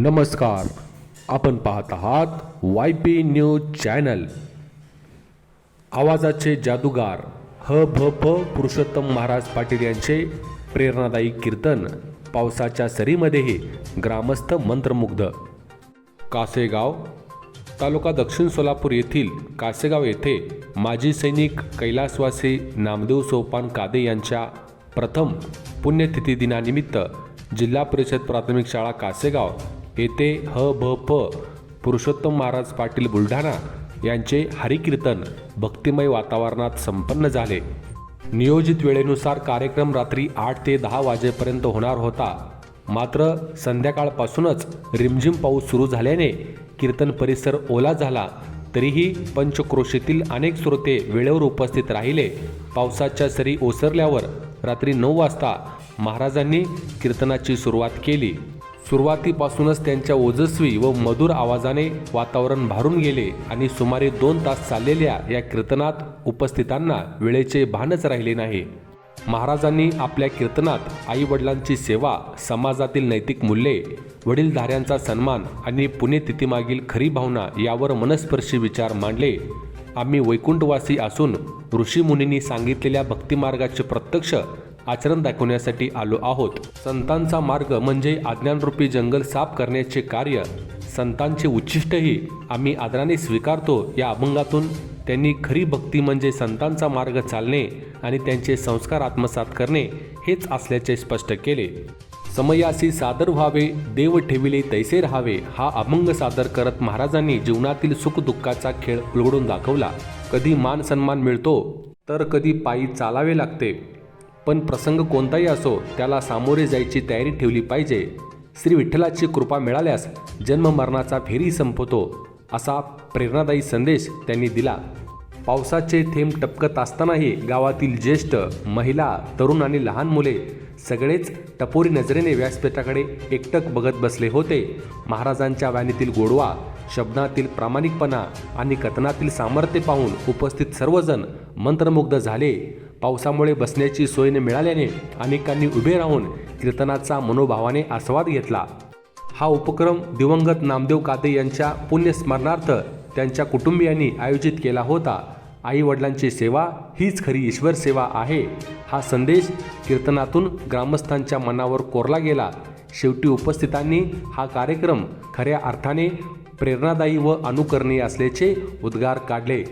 नमस्कार आपण पाहत आहात वाय पी न्यूज चॅनल आवाजाचे जादूगार ह भ प पुरुषोत्तम महाराज पाटील यांचे प्रेरणादायी कीर्तन पावसाच्या सरीमध्येही ग्रामस्थ मंत्रमुग्ध. कासेगाव तालुका दक्षिण सोलापूर येथील कासेगाव येथे माजी सैनिक कैलासवासी नामदेव सोपान कादे यांच्या प्रथम पुण्यतिथी दिनानिमित्त जिल्हा परिषद प्राथमिक शाळा कासेगाव येथे ह भ प पुरुषोत्तम महाराज पाटील बुलढाणा यांचे हरिकीर्तन भक्तिमय वातावरणात संपन्न झाले. नियोजित वेळेनुसार कार्यक्रम रात्री आठ ते दहा वाजेपर्यंत होणार होता. मात्र संध्याकाळपासूनच रिमझिम पाऊस सुरू झाल्याने कीर्तन परिसर ओला झाला. तरीही पंचक्रोशीतील अनेक श्रोते वेळेवर उपस्थित राहिले. पावसाच्या सरी ओसरल्यावर रात्री नऊ वाजता महाराजांनी कीर्तनाची सुरुवात केली. सुरुवातीपासूनच त्यांच्या ओजस्वी व मधुर आवाजाने वातावरण भारून गेले आणि सुमारे दोन तास चाललेल्या या कीर्तनात उपस्थितांना वेळेचे भानच राहिले नाही. महाराजांनी आपल्या कीर्तनात आई वडिलांची सेवा समाजातील नैतिक मूल्ये वडीलधाऱ्यांचा सन्मान आणि पुण्यतिथीमागील खरी भावना यावर मनस्पर्शी विचार मांडले. आम्ही वैकुंठवासी असून ऋषीमुनींनी सांगितलेल्या भक्तिमार्गाचे प्रत्यक्ष आचरण दाखवण्यासाठी आलो आहोत. संतांचा मार्ग म्हणजे अज्ञानरूपी जंगल साफ करण्याचे कार्य. संतांचे उच्चिष्टही आम्ही आदराने स्वीकारतो. या अभंगातून त्यांनी खरी भक्ती म्हणजे संतांचा मार्ग चालणे आणि त्यांचे संस्कार आत्मसात करणे हेच असल्याचे स्पष्ट केले. समयासी सादर व्हावे देव ठेविले तैसे राहावे हा अभंग सादर करत महाराजांनी जीवनातील सुखदुःखाचा खेळ उलगडून दाखवला. कधी मान सन्मान मिळतो तर कधी पायी चालावे लागते. पण प्रसंग कोणताही असो त्याला सामोरे जायची तयारी ठेवली पाहिजे. श्री विठ्ठलाची कृपा मिळाल्यास जन्म मरणाचा फेरी संपवतो असा प्रेरणादायी संदेश त्यांनी दिला. पावसाचे थेंब टपकत असतानाही गावातील ज्येष्ठ महिला तरुण आणि लहान मुले सगळेच टपोरी नजरेने व्यासपीठाकडे एकटक बघत बसले होते. महाराजांच्या वाणीतील गोडवा शब्दातील प्रामाणिकपणा आणि कथनातील सामर्थ्य पाहून उपस्थित सर्वजण मंत्रमुग्ध झाले. पावसामुळे बसण्याची सोय न मिळाल्याने अनेकांनी उभे राहून कीर्तनाचा मनोभावाने आस्वाद घेतला. हा उपक्रम दिवंगत नामदेव काते यांच्या पुण्यस्मरणार्थ त्यांच्या कुटुंबियांनी आयोजित केला होता. आई वडिलांची सेवा हीच खरी ईश्वर सेवा आहे. हा संदेश कीर्तनातून ग्रामस्थांच्या मनावर कोरला गेला. शेवटी उपस्थितांनी हा कार्यक्रम खऱ्या अर्थाने प्रेरणादायी व अनुकरणीय असल्याचे उद्गार काढले.